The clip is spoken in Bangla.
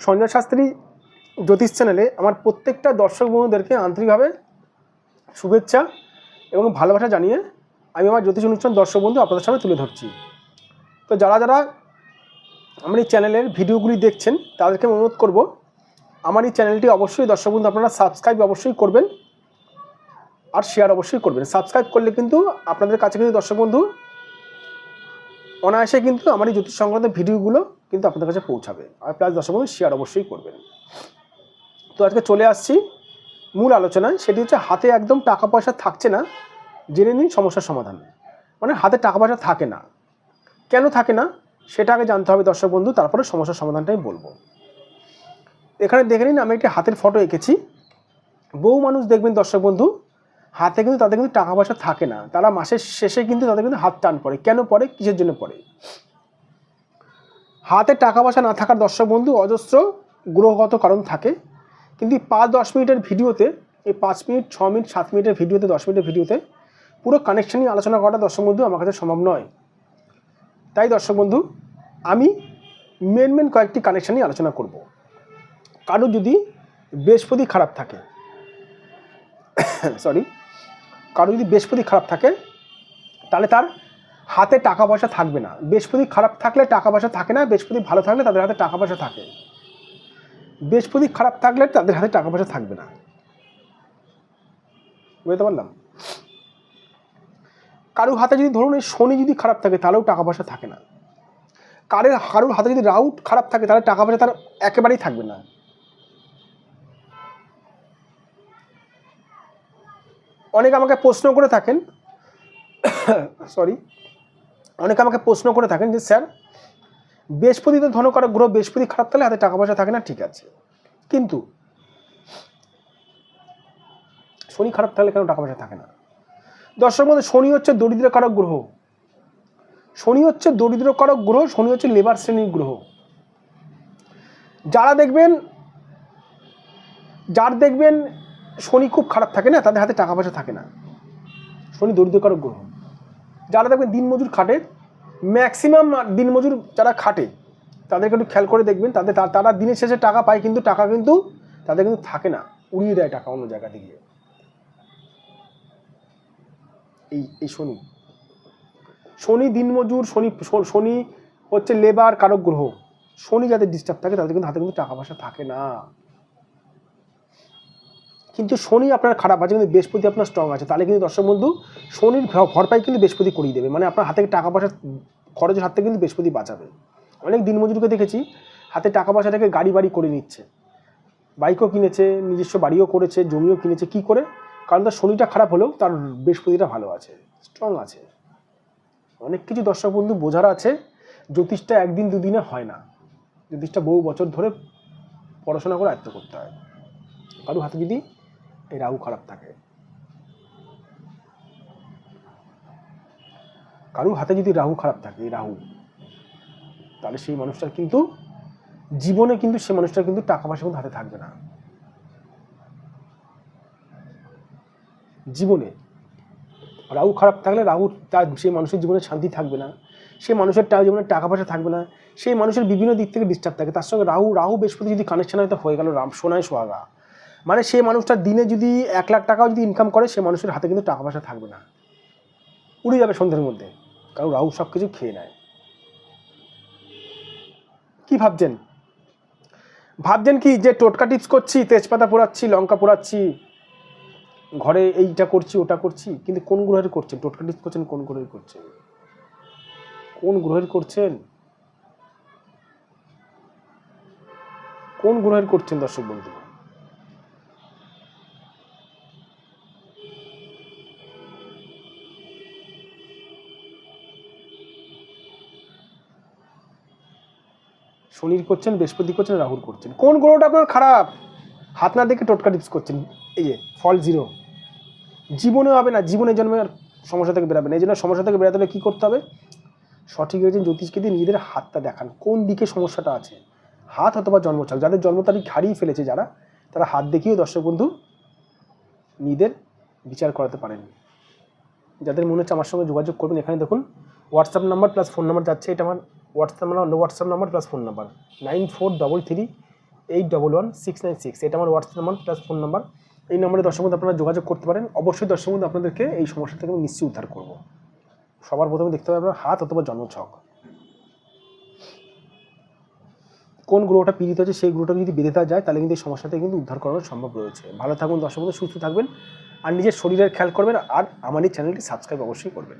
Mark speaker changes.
Speaker 1: সঞ্জয় শাস্ত্রী জ্যোতিষ চ্যানেলে আমার প্রত্যেকটা দর্শক বন্ধুদেরকে আন্তরিকভাবে শুভেচ্ছা এবং ভালোবাসা জানিয়ে আমি আমার জ্যোতিষ অনুষ্ঠান দর্শক বন্ধু আপনাদের সামনে তুলে ধরছি। তো যারা যারা আমার এই চ্যানেলের ভিডিওগুলি দেখছেন, তাদেরকে অনুরোধ করব, আমার এই চ্যানেলটি অবশ্যই দর্শক বন্ধু আপনারা সাবস্ক্রাইব অবশ্যই করবেন আর শেয়ার অবশ্যই করবেন। সাবস্ক্রাইব করলে কিন্তু আপনাদের কাছে কিন্তু দর্শক বন্ধু অনায়াসে কিন্তু আমার এই জ্যোতিষ সংক্রান্ত ভিডিওগুলো কিন্তু আপনাদের কাছে পৌঁছাবে। আর প্লাস দর্শক শেয়ার অবশ্যই করবেন। তো আজকে চলে আসছি মূল আলোচনায়, সেটি হচ্ছে হাতে একদম টাকা পয়সা থাকছে না, জেনে নিন সমস্যার সমাধান। মানে হাতে টাকা পয়সা থাকে না। কেন থাকে না? সেটা আগে জানতে হবে দর্শক বন্ধু তারপরে সমস্যার সমাধানটাই বলব। এখানে দেখে নিন, আমি একটি হাতের ফটো এঁকেছি। বহু মানুষ দেখবেন দর্শক বন্ধু হাতে কিন্তু তাদের কিন্তু টাকা পয়সা থাকে না। তারা মাসের শেষে কিন্তু তাদের কিন্তু হাত টান পড়ে। কেন পড়ে? কিসের জন্য পড়ে? হাতে টাকা পয়সা না থাকার দর্শক বন্ধু, অজস্র গ্রহগত কারণ থাকে। কিন্তু পাঁচ, দশ মিনিটের ভিডিওতে, এই পাঁচ মিনিট, ছ মিনিট, সাত মিনিটের ভিডিওতে, দশ মিনিটের ভিডিওতে পুরো কানেকশন নিয়ে আলোচনা করাটা দর্শক বন্ধু আমার কাছে সম্ভব নয়। তাই দর্শক বন্ধু, আমি মেন মেন কয়েকটি কানেকশন নিয়ে আলোচনা করব। কারও যদি বৃহস্পতি খারাপ থাকে সরি কারও যদি বৃহস্পতি খারাপ থাকে, তাহলে তার হাতে টাকা পয়সা থাকবে না। বৃহস্পতি খারাপ থাকলে টাকা পয়সা থাকে না, বৃহস্পতি ভালো থাকলে তাদের হাতে টাকা পয়সা থাকে। বৃহস্পতি খারাপ থাকলে তাদের হাতে টাকা পয়সা থাকবে না। বুঝতে পারলাম? কারোর হাতে যদি ধরুন এই শনি যদি খারাপ থাকে, তাহলেও টাকা পয়সা থাকে না। কারের, কারোর হাতে যদি রাউট খারাপ থাকে, তাহলে টাকা পয়সা তার একেবারেই থাকবে না। অনেকে আমাকে প্রশ্ন করে থাকেন। সরি অনেকে আমাকে প্রশ্ন করে থাকেন যে, স্যার, বৃহস্পতি তো ধনকারক গ্রহ, বৃহস্পতি খারাপ তাহলে হাতে টাকা পয়সা থাকে না? ঠিক আছে। কিন্তু শনি খারাপ থাকলে কেন টাকা পয়সা থাকে না? দর্শক মধ্যে শনি হচ্ছে দরিদ্রকারক গ্রহ। শনি হচ্ছে দরিদ্রকারক গ্রহ, শনি হচ্ছে লেবার শ্রেণির গ্রহ। যারা দেখবেন, যার দেখবেন শনি খুব খারাপ থাকে না, তাদের হাতে টাকা পয়সা থাকে না। শনি দরিদ্রকারক গ্রহ। যারা দেখবেন দিনমজুর খাটে ম্যাক্সিমাম দিনমজুর যারা খাটে, তাদেরকে একটু খেয়াল করে দেখবেন, তাদের তারা দিনের শেষে টাকা পায় কিন্তু টাকা কিন্তু তাদের কিন্তু থাকে না, উড়িয়ে দেয় টাকা অন্য জায়গা থেকে। এই এই শনি। শনি দিনমজুর, শনি শনি হচ্ছে লেবার কারক গ্রহ। শনি যাদের ডিস্টার্ব থাকে, তাদের কিন্তু হাতে কিন্তু টাকা পয়সা থাকে না। কিন্তু শনি আপনার খারাপ আছে কিন্তু বৃহস্পতি আপনার স্ট্রং আছে। তাহলে কিন্তু দর্শক বন্ধু, শনির ভরপাই কিন্তু বৃহস্পতি করিয়ে দেবে। মানে আপনার হাতে টাকা পয়সা, খরচের হাত থেকে কিন্তু বৃহস্পতি বাঁচাবে। অনেক দিনমজুরকে দেখেছি, হাতে টাকা পয়সা থেকে গাড়ি বাড়ি করে নিচ্ছে। বাইকও কিনেছে, নিজস্ব বাড়িও করেছে, জমিও কিনেছে, কি করে? কারণ তার শনিটা খারাপ হলেও তার বৃহস্পতিটা ভালো আছে স্ট্রং আছে। অনেক কিছু দর্শক বন্ধু বোঝার আছে, জ্যোতিষটা একদিন দুদিনে হয় না। জ্যোতিষটা বহু বছর ধরে পড়াশোনা করে আয়ত্ত করতে হয়। কারও হাতে যদি এই রাহু খারাপ থাকে। কারও হাতে যদি রাহু খারাপ থাকে, রাহু, তাহলে সেই মানুষটার কিন্তু জীবনে কিন্তু সেই মানুষটার কিন্তু টাকা পয়সা কিন্তু হাতে থাকবে না। জীবনে রাহু খারাপ থাকলে রাহু তার সেই মানুষের জীবনে শান্তি থাকবে না। সেই মানুষের জীবনে টাকা পয়সা থাকবে না। সেই মানুষের বিভিন্ন দিক থেকে ডিস্টার্ব থাকে। তার সঙ্গে রাহু রাহু বৃহস্পতি যদি কানেকশন হয়, তো হয়ে গেল রাম সোনায় সোহাগা। মানে সেই মানুষটার দিনে যদি এক লাখ টাকাও যদি ইনকাম করে সে মানুষের হাতে কিন্তু টাকা পয়সা থাকবে না। উড়ে যাবে সন্ধ্যের মধ্যে। কারণ রাহু সব কিছু খেয়ে নেয়। কি ভাবছেন? ভাবছেন কি যে টোটকা টিপস করছি, তেজপাতা পোড়াচ্ছি, লঙ্কা পোড়াচ্ছি, ঘরে এইটা করছি, ওটা করছি, কিন্তু কোন গ্রহের করছেন? টোটকা টিপস করছেন, কোন গ্রহের করছেন? কোন গ্রহের করছেন? কোন গ্রহের করছেন দর্শক বন্ধু শনির করছেন, বৃহস্পতি করছেন রাহুর করছেন। কোন গ্রহটা আপনার খারাপ? হাত না দেখে টোটকা টিপস করছেন। এই যে, ফল জিরো। জীবনে হবে না জীবনের জন্মে আর সমস্যা থেকে বেরাবে না। এই জন্য সমস্যা থেকে বেরাতে হলে কী করতে হবে? সঠিক একজন জ্যোতিষকে দিয়ে নিজেদের হাতটা দেখান। কোন দিকে সমস্যাটা আছে? হাত অথবা জন্মছক যাদের জন্ম তারিখ হারিয়ে ফেলেছে যারা, তারা হাত দেখিয়েও দর্শক বন্ধু নিজেদের বিচার করাতে পারেন। যাদের মনে হচ্ছে আমার সঙ্গে যোগাযোগ করবেন, এখানে দেখুন WhatsApp number plus phone number যাচ্ছে, এটা আমার WhatsApp WhatsApp number plus phone number nine four double three eight double one six nine six এটা আমার WhatsApp number plus phone number এই নম্বরে দর্শক বন্ধু আপনারা যোগাযোগ করতে পারেন। অবশ্যই দর্শক বন্ধু আপনাদেরকে এই সমস্যা থেকে আমি নিশ্চয়ই উদ্ধার করব। সবার প্রথমে দেখতে হবে আপনার হাত অথবা জন্মছক। কোন গ্রহটা পীড়িত হচ্ছে সেই গ্রহটা যদি বেঁধে দেওয়া যায়, তাহলে কিন্তু এই সমস্যা থেকে কিন্তু উদ্ধার করানো সম্ভব রয়েছে। ভালো থাকুন দর্শক বন্ধু সুস্থ থাকবেন। আর নিজের শরীরের খেয়াল করবেন আর আমার এই চ্যানেলটি সাবস্ক্রাইব অবশ্যই করবেন।